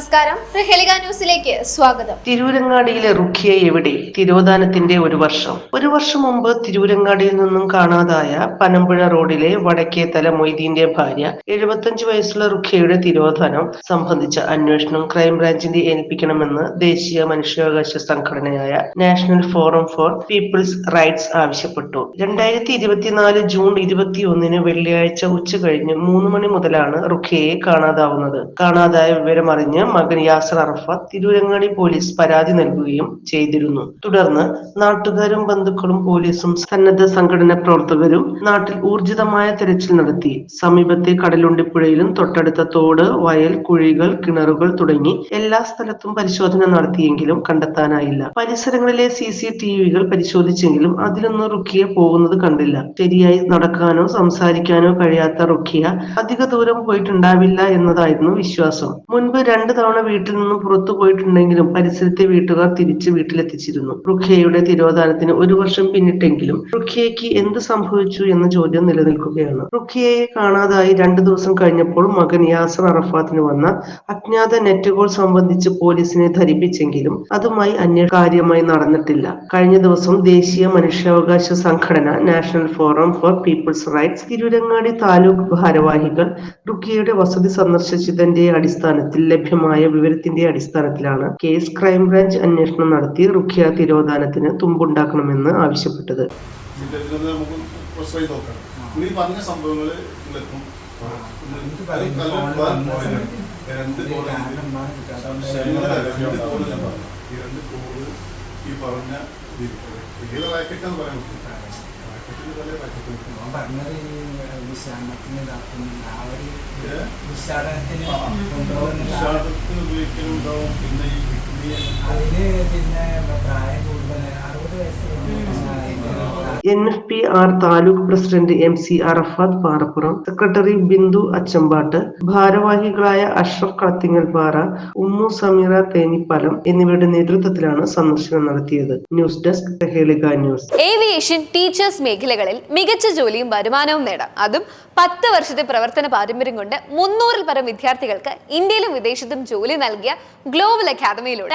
നമസ്കാരം. പ്രഹേലിക ന്യൂസിലേക്ക് സ്വാഗതം. തിരൂരങ്ങാടിയിലെ റുഖിയ എവിടെ? തിരോധാനത്തിന്റെ ഒരു വർഷം. ഒരു വർഷം മുമ്പ് തിരൂരങ്ങാടിയിൽ നിന്നും കാണാതായ പനമ്പുഴ റോഡിലെ വടക്കേത്തല മൊയ്തീന്റെ ഭാര്യ എഴുപത്തഞ്ച് വയസ്സുള്ള റുഖിയയുടെ തിരോധാനം സംബന്ധിച്ച അന്വേഷണം ക്രൈംബ്രാഞ്ചിന്റെ ഏൽപ്പിക്കണമെന്ന് ദേശീയ മനുഷ്യാവകാശ സംഘടനയായ National Forum for People's Rights ആവശ്യപ്പെട്ടു. രണ്ടായിരത്തി ഇരുപത്തിനാല് ജൂൺ ഇരുപത്തിയൊന്നിന് വെള്ളിയാഴ്ച ഉച്ച കഴിഞ്ഞ് മൂന്ന് മണി മുതലാണ് റുഖിയയെ കാണാതാവുന്നത്. കാണാതായ വിവരമറിഞ്ഞ് മകൻ യാസർ അറഫാത്ത് തിരൂരങ്ങാടി പോലീസ് പരാതി നൽകുകയും ചെയ്തിരുന്നു. തുടർന്ന് നാട്ടുകാരും ബന്ധുക്കളും പോലീസും സന്നദ്ധ സംഘടന പ്രവർത്തകരും നാട്ടിൽ ഊർജിതമായ തെരച്ചിൽ നടത്തി. സമീപത്തെ കടലുണ്ടിപ്പുഴയിലും തൊട്ടടുത്ത തോട് വയൽ കുഴികൾ കിണറുകൾ തുടങ്ങി എല്ലാ സ്ഥലത്തും പരിശോധന നടത്തിയെങ്കിലും കണ്ടെത്താനായില്ല. പരിസരങ്ങളിലെ സി സി ടി വികൾ പരിശോധിച്ചെങ്കിലും അതിലൊന്നും റുക്കിയ പോകുന്നത് കണ്ടില്ല. ശരിയായി നടക്കാനോ സംസാരിക്കാനോ കഴിയാത്ത റുക്കിയ അധിക ദൂരം പോയിട്ടുണ്ടാവില്ല എന്നതായിരുന്നു വിശ്വാസം. മുൻപ് രണ്ടു തവണ വീട്ടിൽ നിന്നും പുറത്തു പോയിട്ടുണ്ടെങ്കിലും പരിസരത്തെ വീട്ടുകാർ തിരിച്ച് വീട്ടിലെത്തിച്ചിരുന്നു. റുഖിയയുടെ തിരോധാനത്തിന് ഒരു വർഷം പിന്നിട്ടെങ്കിലും റുഖിയയ്ക്ക് എന്ത് സംഭവിച്ചു എന്ന ചോദ്യം നിലനിൽക്കുകയാണ്. റുഖിയയെ കാണാതായി രണ്ടു ദിവസം കഴിഞ്ഞപ്പോൾ മകൻ യാസർ അറഫാത്തിന് വന്ന അജ്ഞാത നെറ്റ് കോൾ സംബന്ധിച്ച് പോലീസിനെ ധരിപ്പിച്ചെങ്കിലും അതുമായി അന്യകാര്യമായി കാര്യമായി നടന്നിട്ടില്ല. കഴിഞ്ഞ ദിവസം ദേശീയ മനുഷ്യാവകാശ സംഘടന National Forum for People's Rights Tirurangadi taluk ഭാരവാഹികൾ റുഖിയയുടെ വസതി സന്ദർശിച്ചതിന്റെ അടിസ്ഥാനത്തിൽ ലഭ്യമായ വിവരത്തിന്റെ അടിസ്ഥാനത്തിലാണ് കേസ് ക്രൈംബ്രാഞ്ച് അന്വേഷണം നടത്തി റുഖിയ തിരോധാനത്തിന് തുമ്പുണ്ടാക്കണമെന്ന് ആവശ്യപ്പെട്ടത്. ഈ പറഞ്ഞ സംഭവങ്ങൾ റാക്കറ്റ് എന്ന് ഏത് പറയാൻ പറ്റില്ല പറഞ്ഞത് ഈ ഇതാക്കുന്നില്ല. ആ ഒരു ഏ? കൊണ്ടുപോകുന്നില്ല. വിഷാദത്തിന് ഉപയോഗിക്കലുണ്ടാവും. പിന്നെ ഈ അതിന് പിന്നെ പ്രായം കൂടുതൽ അറുപത് വയസ്സ് N F P R taluk president M C Arafat Parappuram secretary Bindu Achampatt ഭാരവാഹികളായ അഷ്റഫ് കളത്തിങ്ങൽ പാറ ഉമ്മു സമീറ തേനിപ്പാലം എന്നിവരുടെ നേതൃത്വത്തിലാണ് സന്ദർശനം നടത്തിയത്. ന്യൂസ് ഡെസ്ക് ഹേളിക ന്യൂസ്. ഏവിയേഷൻ ടീച്ചേഴ്സ് മേഖലകളിൽ മികച്ച ജോലിയും വരുമാനവും നേടാം. അതും പത്ത് വർഷത്തെ പ്രവർത്തന പാരമ്പര്യം കൊണ്ട് മുന്നൂറിൽ പരം വിദ്യാർത്ഥികൾക്ക് ഇന്ത്യയിലും വിദേശത്തും ജോലി നൽകിയ ഗ്ലോബൽ അക്കാദമിയിലൂടെ.